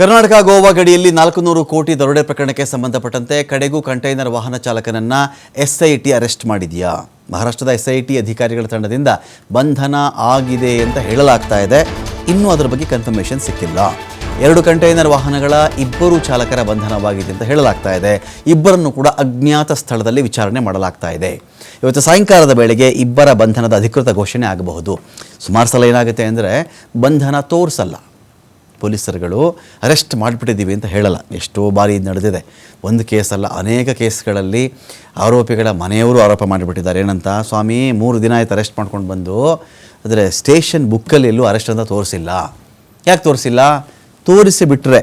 ಕರ್ನಾಟಕ ಗೋವಾ ಗಡಿಯಲ್ಲಿ ನಾಲ್ಕು ಕೋಟಿ ದರೋಡೆ ಪ್ರಕರಣಕ್ಕೆ ಸಂಬಂಧಪಟ್ಟಂತೆ ಕಡೆಗೂ ಕಂಟೈನರ್ ವಾಹನ ಚಾಲಕನನ್ನ ಎಸ್ಐಟಿ ಅರೆಸ್ಟ್ ಮಾಡಿದೆಯಾ? ಮಹಾರಾಷ್ಟ್ರದ ಎಸ್ಐಟಿ ಅಧಿಕಾರಿಗಳ ತಂಡದಿಂದ ಬಂಧನ ಆಗಿದೆ ಅಂತ ಹೇಳಲಾಗ್ತಾ ಇದೆ. ಇನ್ನೂ ಅದರ ಬಗ್ಗೆ ಕನ್ಫರ್ಮೇಷನ್ ಸಿಕ್ಕಿಲ್ಲ. ಎರಡು ಕಂಟೈನರ್ ವಾಹನಗಳ ಇಬ್ಬರು ಚಾಲಕರ ಬಂಧನವಾಗಿದೆ ಅಂತ ಹೇಳಲಾಗ್ತಾ ಇದೆ. ಇಬ್ಬರನ್ನು ಕೂಡ ಅಜ್ಞಾತ ಸ್ಥಳದಲ್ಲಿ ವಿಚಾರಣೆ ಮಾಡಲಾಗ್ತಾ ಇದೆ. ಇವತ್ತು ಸಾಯಂಕಾಲದ ವೇಳೆಗೆ ಇಬ್ಬರ ಬಂಧನದ ಅಧಿಕೃತ ಘೋಷಣೆ ಆಗಬಹುದು. ಸುಮಾರು ಸಲ ಏನಾಗುತ್ತೆ ಅಂದರೆ ಬಂಧನ ತೋರಿಸಲ್ಲ. ಪೊಲೀಸರುಗಳು ಅರೆಸ್ಟ್ ಮಾಡಿಬಿಟ್ಟಿದ್ದೀವಿ ಅಂತ ಹೇಳಲ್ಲ. ಎಷ್ಟೋ ಬಾರಿ ಇದು ನಡೆದಿದೆ. ಒಂದು ಕೇಸಲ್ಲ ಅನೇಕ ಕೇಸ್ಗಳಲ್ಲಿ ಆರೋಪಿಗಳ ಮನೆಯವರು ಆರೋಪ ಮಾಡಿಬಿಟ್ಟಿದ್ದಾರೆ. ಏನಂತ? ಸ್ವಾಮಿ, ಮೂರು ದಿನ ಆಯ್ತು ಅರೆಸ್ಟ್ ಮಾಡ್ಕೊಂಡು ಬಂದು, ಆದರೆ ಸ್ಟೇಷನ್ ಬುಕ್ಕಲ್ಲಿ ಎಲ್ಲೂ ಅರೆಸ್ಟ್ ಅಂತ ತೋರಿಸಿಲ್ಲ. ಯಾಕೆ ತೋರಿಸಿಲ್ಲ? ತೋರಿಸಿ ಬಿಟ್ಟರೆ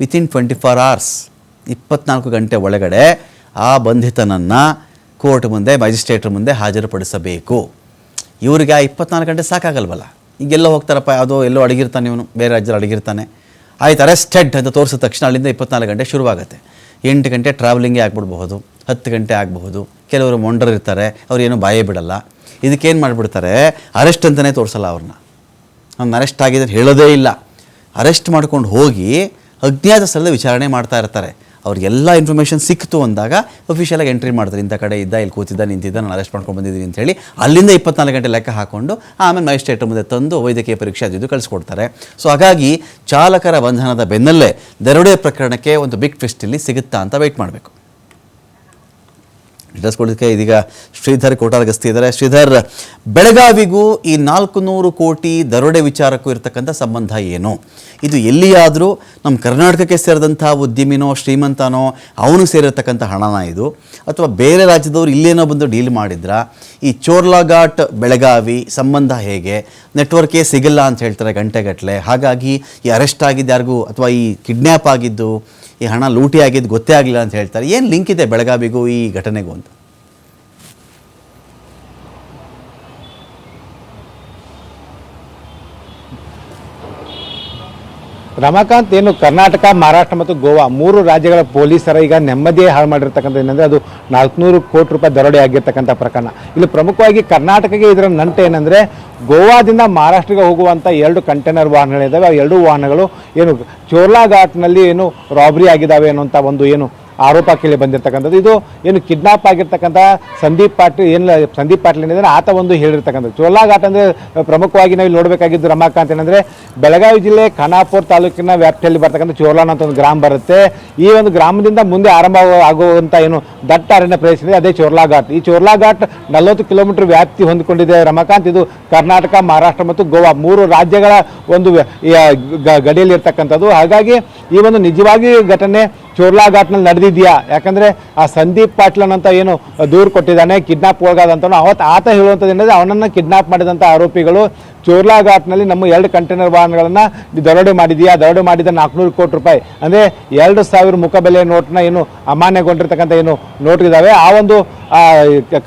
ವಿತಿನ್ ಟ್ವೆಂಟಿ ಫೋರ್ ಅವರ್ಸ್ ಇಪ್ಪತ್ನಾಲ್ಕು ಗಂಟೆ ಒಳಗಡೆ ಆ ಬಂಧಿತನನ್ನು ಕೋರ್ಟ್ ಮುಂದೆ ಮ್ಯಾಜಿಸ್ಟ್ರೇಟ್ರ್ ಮುಂದೆ ಹಾಜರುಪಡಿಸಬೇಕು. ಇವರಿಗೆ ಆ ಇಪ್ಪತ್ನಾಲ್ಕು ಗಂಟೆ ಸಾಕಾಗಲ್ವಲ್ಲ? ಈಗೆಲ್ಲೋ ಹೋಗ್ತಾರಪ್ಪ, ಯಾವುದೋ ಎಲ್ಲೋ ಅಡಗಿರ್ತಾನೆ ಇವನು, ಬೇರೆ ರಾಜ್ಯದಲ್ಲಿ ಅಡಗಿರ್ತಾನೆ. ಆಯ್ತು ಅರೆಸ್ಟೆಡ್ ಅಂತ ತೋರಿಸಿದ ತಕ್ಷಣ ಅಲ್ಲಿಂದ ಇಪ್ಪತ್ನಾಲ್ಕು ಗಂಟೆ ಶುರುವಾಗುತ್ತೆ. ಎಂಟು ಗಂಟೆ ಟ್ರಾವೆಲಿಂಗೇ ಆಗ್ಬಿಡ್ಬಹುದು, ಹತ್ತು ಗಂಟೆ ಆಗಬಹುದು. ಕೆಲವರು ಮೊಂಡರ್ ಇರ್ತಾರೆ, ಅವ್ರು ಏನೂ ಬಾಯೇ ಬಿಡಲ್ಲ. ಇದಕ್ಕೇನು ಮಾಡಿಬಿಡ್ತಾರೆ ಅರೆಸ್ಟ್ ಅಂತಲೇ ತೋರಿಸಲ್ಲ ಅವ್ರನ್ನ. ಅವ್ನು ಅರೆಸ್ಟ್ ಆಗಿದೆ ಅಂತ ಹೇಳೋದೇ ಇಲ್ಲ. ಅರೆಸ್ಟ್ ಮಾಡ್ಕೊಂಡು ಹೋಗಿ ಅಜ್ಞಾತ ಸ್ಥಳದ ವಿಚಾರಣೆ ಮಾಡ್ತಾ ಇರ್ತಾರೆ. ಅವ್ರಿಗೆಲ್ಲ ಇನ್ಫಾರ್ಮೇಷನ್ ಸಿಕ್ತು ಅಂದಾಗ ಅಫಿಷಿಯಲಾಗಿ ಎಂಟ್ರಿ ಮಾಡ್ತಾರೆ. ಇಂಥ ಕಡೆ ಇದ್ದ, ಇಲ್ಲಿ ಕೂತಿದ್ದ, ನಿಂತಿದ್ದ, ನಾನು ಅರೆಸ್ಟ್ ಮಾಡ್ಕೊಂಡು ಬಂದಿದ್ದೀನಿ ಅಂತ ಹೇಳಿ ಅಲ್ಲಿಂದ ಇಪ್ಪತ್ನಾಲ್ಕು ಗಂಟೆ ಲೆಕ್ಕ ಹಾಕೊಂಡು ಆಮೇಲೆ ಮ್ಯಾಜಿಸ್ಟ್ರೇಟ್ ಮುಂದೆ ತಂದು ವೈದ್ಯಕೀಯ ಪರೀಕ್ಷೆ ಅದು ಇದು ಕಳಿಸ್ಕೊಡ್ತಾರೆ. ಸೊ ಹಾಗಾಗಿ ಚಾಲಕರ ಬಂಧನದ ಬೆನ್ನಲ್ಲೇ ದರೋಡೆ ಪ್ರಕರಣಕ್ಕೆ ಒಂದು ಬಿಗ್ ಟ್ವಿಸ್ಟ್ ಇಲ್ಲಿ ಸಿಗುತ್ತಾ ಅಂತ ವೆಯ್ಟ್ ಮಾಡಬೇಕು. ಡೀಟೇಲ್ಸ್ ಕೊಡೋದಕ್ಕೆ ಇದೀಗ ಶ್ರೀಧರ್ ಕೋಟಾರ್ಗಸ್ತಿ ಇದ್ದಾರೆ. ಶ್ರೀಧರ್, ಬೆಳಗಾವಿಗೂ ಈ ನಾಲ್ಕು ನೂರು ಕೋಟಿ ದರೋಡೆ ವಿಚಾರಕ್ಕೂ ಇರತಕ್ಕಂಥ ಸಂಬಂಧ ಏನು? ಇದು ಎಲ್ಲಿಯಾದರೂ ನಮ್ಮ ಕರ್ನಾಟಕಕ್ಕೆ ಸೇರಿದಂಥ ಉದ್ಯಮಿನೋ, ಶ್ರೀಮಂತನೋ, ಅವನು ಸೇರಿರ್ತಕ್ಕಂಥ ಹಣನ ಇದು? ಅಥವಾ ಬೇರೆ ರಾಜ್ಯದವರು ಇಲ್ಲೇನೋ ಬಂದು ಡೀಲ್ ಮಾಡಿದ್ರ? ಈ ಚೋರ್ಲಾಘಾಟ್, ಬೆಳಗಾವಿ ಸಂಬಂಧ ಹೇಗೆ? ನೆಟ್ವರ್ಕೇ ಸಿಗಲ್ಲ ಅಂತ ಹೇಳ್ತಾರೆ ಗಂಟೆಗಟ್ಟಲೆ ಹಾಗಾಗಿ ಈ ಅರೆಸ್ಟ್ ಆಗಿದ್ದು ಯಾರಿಗೂ ಅಥವಾ ಈ ಕಿಡ್ನ್ಯಾಪ್ ಆಗಿದ್ದು, ಈ ಹಣ ಲೂಟಿ ಆಗಿದ್ದು ಗೊತ್ತೇ ಆಗಲಿಲ್ಲ ಅಂತ ಹೇಳ್ತಾರೆ. ಏನು ಲಿಂಕ್ ಇದೆ ಬೆಳಗಾವಿಗೂ ಈ ಘಟನೆಗೂ ಅಂತ? ರಮಾಕಾಂತ್ ಏನು ಕರ್ನಾಟಕ, ಮಹಾರಾಷ್ಟ್ರ ಮತ್ತು ಗೋವಾ ಮೂರು ರಾಜ್ಯಗಳ ಪೊಲೀಸರ ಈಗ ನೆಮ್ಮದಿಯೇ ಹಾಳು ಮಾಡಿರ್ತಕ್ಕಂಥ ಏನಂದರೆ ಅದು ನಾಲ್ಕುನೂರು ಕೋಟಿ ರೂಪಾಯಿ ದರೋಡೆ ಆಗಿರ್ತಕ್ಕಂಥ ಪ್ರಕರಣ. ಇಲ್ಲಿ ಪ್ರಮುಖವಾಗಿ ಕರ್ನಾಟಕಕ್ಕೆ ಇದರ ನಂಟು ಏನಂದರೆ ಗೋವಾದಿಂದ ಮಹಾರಾಷ್ಟ್ರಕ್ಕೆ ಹೋಗುವಂಥ ಎರಡು ಕಂಟೈನರ್ ವಾಹನಗಳಿದ್ದಾವೆ ಆ ಎರಡು ವಾಹನಗಳು ಏನು ಚೋರ್ಲಾ ಘಾಟ್ನಲ್ಲಿ ಏನು ರಾಬರಿ ಆಗಿದ್ದಾವೆ ಅನ್ನುವಂಥ ಒಂದು ಏನು ಆರೋಪ ಕೇಳಿ ಬಂದಿರತಕ್ಕಂಥದ್ದು. ಇದು ಏನು ಕಿಡ್ನಾಪ್ ಆಗಿರ್ತಕ್ಕಂಥ ಸಂದೀಪ್ ಪಾಟೀಲ್ ಏನು ಸಂದೀಪ್ ಪಾಟೀಲ್ ಏನಿದೆ ಆತ ಒಂದು ಹೇಳಿರ್ತಕ್ಕಂಥದ್ದು. ಚೋಲಾಘಾಟ್ ಅಂದರೆ ಪ್ರಮುಖವಾಗಿ ನಾವು ಇಲ್ಲಿ ನೋಡಬೇಕಾಗಿದ್ದು ರಮಾಕಾಂತ್ ಏನಂದರೆ, ಬೆಳಗಾವಿ ಜಿಲ್ಲೆ ಖಾನಾಪುರ ತಾಲೂಕಿನ ವ್ಯಾಪ್ತಿಯಲ್ಲಿ ಬರ್ತಕ್ಕಂಥ ಚೋಲಾನ್ ಅಂತ ಒಂದು ಗ್ರಾಮ ಬರುತ್ತೆ. ಈ ಒಂದು ಗ್ರಾಮದಿಂದ ಮುಂದೆ ಆರಂಭ ಆಗುವಂಥ ಏನು ದಟ್ಟ ಅರಣ್ಯ ಪ್ರದೇಶ ಇದೆ, ಅದೇ ಚೋರ್ಲಾಘಾಟ್. ಈ ಚೋರ್ಲಾಘಾಟ್ ನಲವತ್ತು ಕಿಲೋಮೀಟರ್ ವ್ಯಾಪ್ತಿ ಹೊಂದಿಕೊಂಡಿದೆ ರಮಾಕಾಂತ್. ಇದು ಕರ್ನಾಟಕ, ಮಹಾರಾಷ್ಟ್ರ ಮತ್ತು ಗೋವಾ ಮೂರು ರಾಜ್ಯಗಳ ಒಂದು ಗಡಿಯಲ್ಲಿರ್ತಕ್ಕಂಥದ್ದು. ಹಾಗಾಗಿ ಈ ಒಂದು ನಿಜವಾಗಿ ಘಟನೆ ಚೋರ್ಲಾ ಘಾಟ್ನಲ್ಲಿ ನಡೆದಿದ್ಯಾ? ಯಾಕಂದ್ರೆ ಆ ಸಂದೀಪ್ ಪಾಟ್ಲನ್ ಅಂತ ಏನು ದೂರು ಕೊಟ್ಟಿದ್ದಾನೆ, ಕಿಡ್ನಾಪ್ ಒಳಗಾದಂತ ಅವತ್ತು ಆತ ಹೇಳುವಂಥದ್ದು ಏನಂದರೆ ಅವನನ್ನು ಕಿಡ್ನಾಪ್ ಮಾಡಿದಂಥ ಆರೋಪಿಗಳು ಚೋರ್ಲಾ ಘಾಟ್ನಲ್ಲಿ ನಮ್ಮ ಎರಡು ಕಂಟೈನರ್ ವಾಹನಗಳನ್ನು ದರೋಡೆ ಮಾಡಿದೆಯಾ? ದರೋಡೆ ಮಾಡಿದ ನಾಲ್ಕುನೂರು ಕೋಟಿ ರೂಪಾಯಿ. ಅಂದರೆ ಎರಡು ಸಾವಿರ ಮುಖಬೆಲೆ ನೋಟ್ನ ಏನು ಅಮಾನ್ಯಗೊಂಡಿರ್ತಕ್ಕಂಥ ಏನು ನೋಟ್ ಇದ್ದಾವೆ ಆ ಒಂದು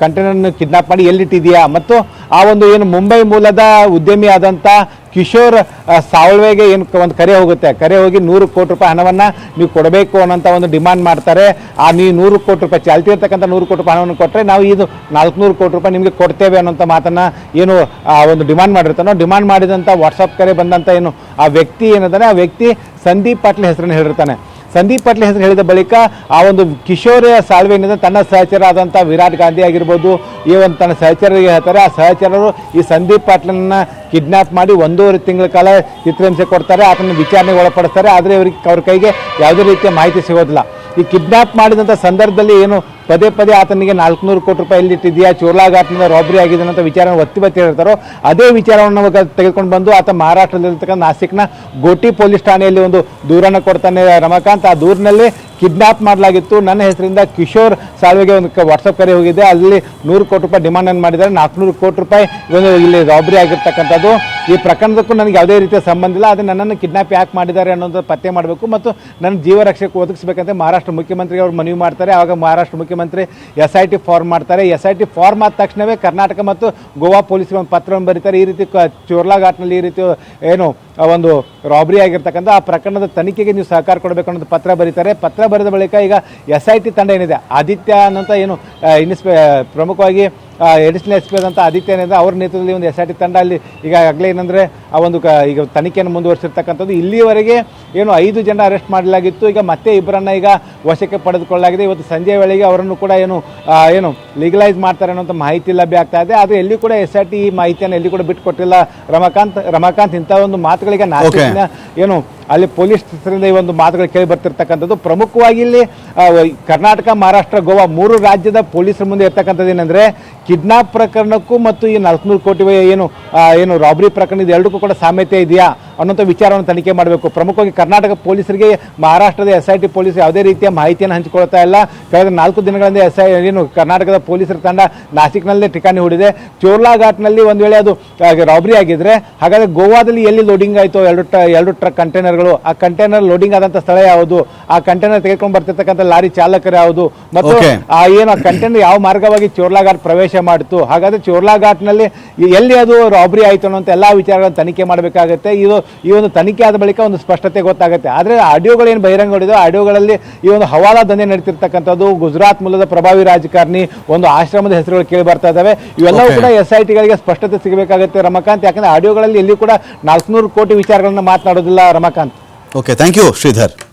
ಕಂಟೈನರ್ನ ಕಿಡ್ನಾಪ್ ಮಾಡಿ ಎಲ್ಲಿಟ್ಟಿದೆಯಾ ಮತ್ತು ಆ ಒಂದು ಏನು ಮುಂಬೈ ಮೂಲದ ಉದ್ಯಮಿ ಆದಂಥ ಕಿಶೋರ್ ಸಾವಳ್ವೆಗೆ ಏನು ಒಂದು ಕರೆ ಹೋಗುತ್ತೆ? ಕರೆ ಹೋಗಿ ನೂರು ಕೋಟಿ ರೂಪಾಯಿ ಹಣವನ್ನು ನೀವು ಕೊಡಬೇಕು ಅನ್ನೋಂಥ ಒಂದು ಡಿಮಾಂಡ್ ಮಾಡ್ತಾರೆ. ಆ ನೀವು ನೂರು ಕೋಟಿ ರೂಪಾಯಿ ಚಾಲ್ತಿ ಇರ್ತಕ್ಕಂಥ ನೂರು ಕೋಟಿ ರೂಪಾಯಿ ಹಣವನ್ನು ಕೊಟ್ಟರೆ ನಾವು ಇದು ನಾಲ್ಕುನೂರು ಕೋಟಿ ರೂಪಾಯಿ ನಿಮಗೆ ಕೊಡ್ತೇವೆ ಅನ್ನೋಂಥ ಮಾತನ್ನು ಏನು, ಆ, ಒಂದು ಡಿಮ್ಯಾಂಡ್ ಮಾಡಿರ್ತಾನೋ, ಡಿಮಾಂಡ್ ಮಾಡಿದಂಥ ವಾಟ್ಸಪ್ ಕರೆ ಬಂದಂಥ ಏನು, ಆ ವ್ಯಕ್ತಿ ಏನಿದ್ದಾನೆ ಆ ವ್ಯಕ್ತಿ ಸಂದೀಪ್ ಪಾಟೀಲ್ ಹೆಸರನ್ನು ಹೇಳಿರ್ತಾನೆ. ಸಂದೀಪ್ ಪಾಟೀಲ್ ಹೆಸರು ಹೇಳಿದ ಬಳಿಕ ಆ ಒಂದು ಕಿಶೋರ್ ಸಾಳ್ವೆಯಿಂದ ತನ್ನ ಸಹಚರ ಆದಂಥ ವಿರಾಟ್ ಗಾಂಧಿ ಆಗಿರ್ಬೋದು, ಈ ಒಂದು ತನ್ನ ಸಹಚರರಿಗೆ ಹೇಳ್ತಾರೆ, ಆ ಸಹಚರರು ಈ ಸಂದೀಪ್ ಪಾಟ್ಲನ್ನ ಕಿಡ್ನಾಪ್ ಮಾಡಿ ಒಂದೂವರೆ ತಿಂಗಳ ಕಾಲ ಚಿತ್ರಹಿಂಸೆ ಕೊಡ್ತಾರೆ, ಆತನ ವಿಚಾರಣೆಗೆ ಒಳಪಡಿಸ್ತಾರೆ, ಆದರೆ ಇವರಿಗೆ ಅವ್ರ ಕೈಗೆ ಯಾವುದೇ ರೀತಿಯ ಮಾಹಿತಿ ಸಿಗೋದಿಲ್ಲ. ಈ ಕಿಡ್ನಾಪ್ ಮಾಡಿದಂಥ ಸಂದರ್ಭದಲ್ಲಿ ಏನು ಪದೇ ಪದೇ ಆತನಿಗೆ ನಾಲ್ಕುನೂರು ಕೋಟಿ ರೂಪಾಯಿ ಇಲ್ಲಿಟ್ಟಿದೆಯಾ ಚೋರ್ಲಾಘಾಟ್ನಿಂದ ರಾಬರಿ ಆಗಿದೆ ಅಂತ ವಿಚಾರ ಒತ್ತಿ ಬತ್ತಿ ಹೇಳ್ತಾರೋ? ಅದೇ ವಿಚಾರವನ್ನು ತೆಗೆದುಕೊಂಡು ಬಂದು ಆತ ಮಹಾರಾಷ್ಟ್ರದಲ್ಲಿರ್ತಕ್ಕಂಥ ನಾಸಿಕ್ನ ಗೋಟಿ ಪೊಲೀಸ್ ಠಾಣೆಯಲ್ಲಿ ಒಂದು ದೂರನ್ನು ಕೊಡ್ತಾನೆ ರಮಾಕಾಂತ್. ಆ ದೂರಿನಲ್ಲಿ ಕಿಡ್ನಾಪ್ ಮಾಡಲಾಗಿತ್ತು. ನನ್ನ ಹೆಸರಿಂದ ಕಿಶೋರ್ ಸಾಳ್ವೆಗೆ ಒಂದು ವಾಟ್ಸಪ್ ಕರೆ ಹೋಗಿದೆ. ಅಲ್ಲಿ ನೂರು ಕೋಟಿ ರೂಪಾಯಿ ಡಿಮಾಂಡನ್ನು ಮಾಡಿದ್ದಾರೆ. ನಾಲ್ಕುನೂರು ಕೋಟಿ ರೂಪಾಯಿ ಒಂದು ಇಲ್ಲಿ ರಾಬರಿ ಆಗಿರ್ತಕ್ಕಂಥದ್ದು. ಈ ಪ್ರಕರಣದಕ್ಕೂ ನನಗೆ ಯಾವುದೇ ರೀತಿಯ ಸಂಬಂಧ ಇಲ್ಲ. ಅದು ನನ್ನನ್ನು ಕಿಡ್ನಾಪ್ ಯಾಕೆ ಮಾಡಿದ್ದಾರೆ ಅನ್ನೋದು ಪತ್ತೆ ಮಾಡಬೇಕು ಮತ್ತು ನನ್ನ ಜೀವ ರಕ್ಷಕ್ಕೆ ಒದಗಿಸಬೇಕಂತ ಮಹಾರಾಷ್ಟ್ರ ಮುಖ್ಯಮಂತ್ರಿಗೆ ಅವರು ಮನವಿ ಮಾಡ್ತಾರೆ. ಆವಾಗ ಮಹಾರಾಷ್ಟ್ರ ಮುಖ್ಯಮಂತ್ರಿ ಎಸ್ ಐ ಟಿ ಫಾರ್ಮ್ ಮಾಡ್ತಾರೆ. ಎಸ್ ಐ ಟಿ ಫಾರ್ಮ್ ಆದ ತಕ್ಷಣವೇ ಕರ್ನಾಟಕ ಮತ್ತು ಗೋವಾ ಪೊಲೀಸ್ಗೆ ಒಂದು ಪತ್ರವನ್ನು ಬರೀತಾರೆ. ಈ ರೀತಿ ಕ- ಚೋರ್ಲಾಘಾಟ್ನಲ್ಲಿ ಈ ರೀತಿ ಏನು ಒಂದು ರಾಬರಿ ಆಗಿರ್ತಕ್ಕಂಥ ಆ ಪ್ರಕರಣದ ತನಿಖೆಗೆ ನೀವು ಸಹಕಾರ ಕೊಡಬೇಕು ಅನ್ನೋದು ಪತ್ರ ಬರೀತಾರೆ. ಪತ್ರ ಬರೆದ ಬಳಿಕ ಈಗ ಎಸ್ ಐ ಟಿ ತಂಡ ಏನಿದೆ? ಆದಿತ್ಯ ಅನ್ನೋಂಥ ಏನು ಇನ್ಸ್ಪೆ ಪ್ರಮುಖವಾಗಿ ಎಡಿಷನಲ್ ಎಸ್ ಪಿ ಆದಂಥ ಆದಿತ್ಯ ಏನಿದೆ ಅವ್ರ ನೇತೃತ್ವದಲ್ಲಿ ಒಂದು ಎಸ್ ಐ ಟಿ ತಂಡ ಅಲ್ಲಿ ಈಗ ಆಗಲೇ ಏನಂದರೆ ಆ ಒಂದು ಕ ಈಗ ತನಿಖೆಯನ್ನು ಮುಂದುವರಿಸಿರ್ತಕ್ಕಂಥದ್ದು. ಇಲ್ಲಿಯವರೆಗೆ ಏನು ಐದು ಜನ ಅರೆಸ್ಟ್ ಮಾಡಲಾಗಿತ್ತು. ಈಗ ಮತ್ತೆ ಇಬ್ಬರನ್ನ ಈಗ ವಶಕ್ಕೆ ಪಡೆದುಕೊಳ್ಳಲಾಗಿದೆ. ಇವತ್ತು ಸಂಜೆ ವೇಳೆಗೆ ಅವರನ್ನು ಕೂಡ ಏನು ಏನು ಲೀಗಲೈಸ್ ಮಾಡ್ತಾರೆ ಅನ್ನೋಂಥ ಮಾಹಿತಿ ಲಭ್ಯ ಆಗ್ತಾ ಇದೆ. ಆದರೆ ಎಲ್ಲಿ ಕೂಡ ಎಸ್ ಐ ಟಿ ಈ ಮಾಹಿತಿಯನ್ನು ಎಲ್ಲಿ ಕೂಡ ಬಿಟ್ಟುಕೊಟ್ಟಿಲ್ಲ ರಮಾಕಾಂತ್ ರಮಾಕಾಂತ್ ಇಂಥ ಒಂದು ಮಾತುಗಳಿಗೆ ನಾಲ್ಕು ಏನು ಅಲ್ಲಿ ಪೊಲೀಸ್ ಈ ಒಂದು ಮಾತುಗಳು ಕೇಳಿ ಬರ್ತಿರ್ತಕ್ಕಂಥದ್ದು. ಪ್ರಮುಖವಾಗಿ ಇಲ್ಲಿ ಕರ್ನಾಟಕ, ಮಹಾರಾಷ್ಟ್ರ, ಗೋವಾ ಮೂರು ರಾಜ್ಯದ ಪೊಲೀಸರ ಮುಂದೆ ಇರ್ತಕ್ಕಂಥದ್ದು ಏನಂದರೆ ಕಿಡ್ನಾಪ್ ಪ್ರಕರಣಕ್ಕೂ ಮತ್ತು ಈ ನಾಲ್ಕುನೂರು ಕೋಟಿ ಏನು ಏನು ರಾಬರಿ ಪ್ರಕರಣ ಇದು ಎರಡಕ್ಕೂ ಕೂಡ ಸಾಮ್ಯತೆ ಇದೆಯಾ ಅನ್ನೋಂಥ ವಿಚಾರವನ್ನು ತನಿಖೆ ಮಾಡಬೇಕು. ಪ್ರಮುಖವಾಗಿ ಕರ್ನಾಟಕ ಪೊಲೀಸರಿಗೆ, ಮಹಾರಾಷ್ಟ್ರದ ಎಸ್ ಐ ಟಿ ಪೊಲೀಸ್ ಯಾವುದೇ ರೀತಿಯ ಮಾಹಿತಿಯನ್ನು ಹಂಚಿಕೊಳ್ತಾ ಇಲ್ಲ. ಕಳೆದ ನಾಲ್ಕು ದಿನಗಳಿಂದ ಎಸ್ ಐ ಏನು ಕರ್ನಾಟಕದ ಪೊಲೀಸರ ತಂಡ ನಾಸಿಕ್ನಲ್ಲೇ ಠಿಕಾಣಿ ಹೂಡಿದೆ. ಚೋರ್ಲಾ ಘಾಟ್ನಲ್ಲಿ ಒಂದು ವೇಳೆ ಅದು ರಾಬರಿ ಆಗಿದ್ರೆ, ಹಾಗಾದ್ರೆ ಗೋವಾದಲ್ಲಿ ಎಲ್ಲಿ ಲೋಡಿಂಗ್ ಆಯಿತು, ಎರಡು ಎರಡು ಟ್ರಕ್ ಕಂಟೈನರ್ಗಳು ಆ ಕಂಟೈನರ್ ಲೋಡಿಂಗ್ ಆದಂತ ಸ್ಥಳ ಯಾವುದು ಆ ಕಂಟೈನರ್ ತೆಗೆದುಕೊಂಡು ಬರ್ತಿರ್ತಕ್ಕಂಥ ಲಾರಿ ಚಾಲಕರು ಯಾವುದು ಮತ್ತು ಆ ಏನು ಆ ಕಂಟೈನರ್ ಯಾವ ಮಾರ್ಗವಾಗಿ ಚೋರ್ಲಾ ಘಾಟ್ ಪ್ರವೇಶ ಮಾಡಿತು ಹಾಗಾದ್ರೆ ಚೋರ್ಲಾಘಾಟ್ನಲ್ಲಿ ಎಲ್ಲಿ ಅದು ರಾಬರಿ ಆಯಿತು ಅನ್ನೋಂಥ ಎಲ್ಲ ವಿಚಾರಗಳನ್ನು ತನಿಖೆ ಮಾಡಬೇಕಾಗುತ್ತೆ. ಇದು ಈ ಒಂದು ತನಿಖೆ ಆದ ಬಳಿಕ ಒಂದು ಸ್ಪಷ್ಟತೆ ಗೊತ್ತಾಗುತ್ತೆ. ಆದರೆ ಆಡಿಯೋಗಳು ಏನು ಬಹಿರಂಗಗೊಂಡಿದೆ ಆಡಿಯೋಗಳಲ್ಲಿ ಈ ಒಂದು ಹವಾಲಾ ದಂಧೆ ನಡೀತಿರ್ತಕ್ಕಂಥದ್ದು ಗುಜರಾತ್ ಮೂಲದ ಪ್ರಭಾವಿ ರಾಜಕಾರಣಿ ಒಂದು ಆಶ್ರಮದ ಹೆಸರುಗಳು ಕೇಳಿ ಬರ್ತಾ ಇದ್ದಾವೆ. ಇವೆಲ್ಲವೂ ಕೂಡ ಎಸ್ ಐ ಟಿಗಳಿಗೆ ಸ್ಪಷ್ಟತೆ ಸಿಗಬೇಕಾಗುತ್ತೆ ರಮಕಾಂತ್. ಯಾಕಂದ್ರೆ ಆಡಿಯೋಗಳಲ್ಲಿ ಎಲ್ಲಿ ಕೂಡ ನಾಲ್ಕುನೂರು ಕೋಟಿ ವಿಚಾರಗಳನ್ನ ಮಾತನಾಡೋದಿಲ್ಲ Ramakant. Okay, thank you, Sridhar.